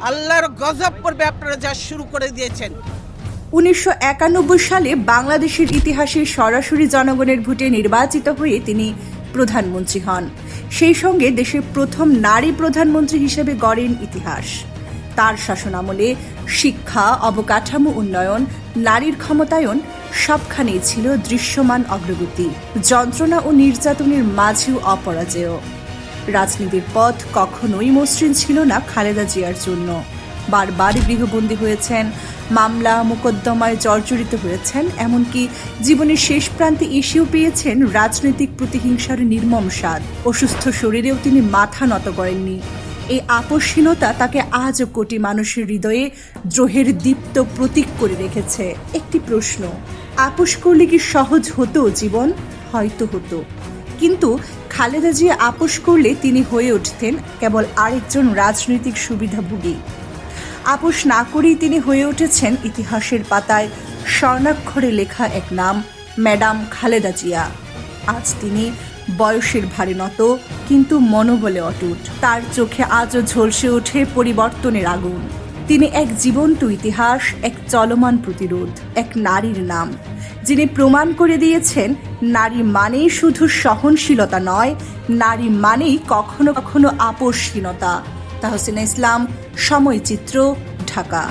আল্লাহর গজব পড়বে আপনারা যা শুরু করে দিয়েছেন। উনিশশো একানব্বই সালে বাংলাদেশের ইতিহাসে সরাসরি জনগণের ভোটে নির্বাচিত হয়ে তিনি প্রধানমন্ত্রী হন। সেই সঙ্গে দেশের প্রথম নারী প্রধানমন্ত্রী হিসেবে গড়েন ইতিহাস। তার শাসনামলে শিক্ষা, অবকাঠামো উন্নয়ন, নারীর ক্ষমতায়ন সবখানেই ছিল দৃশ্যমান অগ্রগতি, যন্ত্রণা ও নির্যাতনের মাঝেও অপরাজেয়। রাজনীতির পথ কখনোই মসৃণ ছিল না খালেদা জিয়ার জন্য। বারবার গৃহবন্দী হয়েছেন, মামলা, মোকদ্দমায় জর্জরিত হয়েছেন, এমনকি জীবনের শেষ প্রান্তে এসেও পেয়েছেন রাজনৈতিক প্রতিহিংসার নির্মম স্বাদ। অসুস্থ শরীরেও তিনি মাথা নত করেননি। এই আপসহীনতা তাকে আজও কোটি মানুষের হৃদয়ে দ্রোহের দীপ্ত প্রতীক করে রেখেছে। একটি প্রশ্ন আপোষ করলে কি সহজ হতো জীবন? হয়তো হতো। কিন্তু খালেদা জিয়া আপোষ করলে তিনি হয়ে উঠতেন কেবল আরেকজন রাজনৈতিক সুবিধাভোগী আপোষ না করেই তিনি হয়ে উঠেছেন ইতিহাসের পাতায় স্বর্ণাক্ষরে লেখা এক নাম, ম্যাডাম খালেদা জিয়া। আজ তিনি বয়সের ভারে নত, কিন্তু মনোবলে অটুট। তার চোখে আজও ঝলসে ওঠে পরিবর্তনের আগুন। তিনি এক জীবন্ত ইতিহাস, এক চলমান প্রতিরোধ, এক নারীর নাম। যিনি প্রমাণ করে দিয়েছেন, নারী মানেই শুধু সহনশীলতা নয়, নারী মানেই কখনো কখনো আপোষহীনতা। তাহসিনা ইসলাম সময়চিত্র ঢাকা।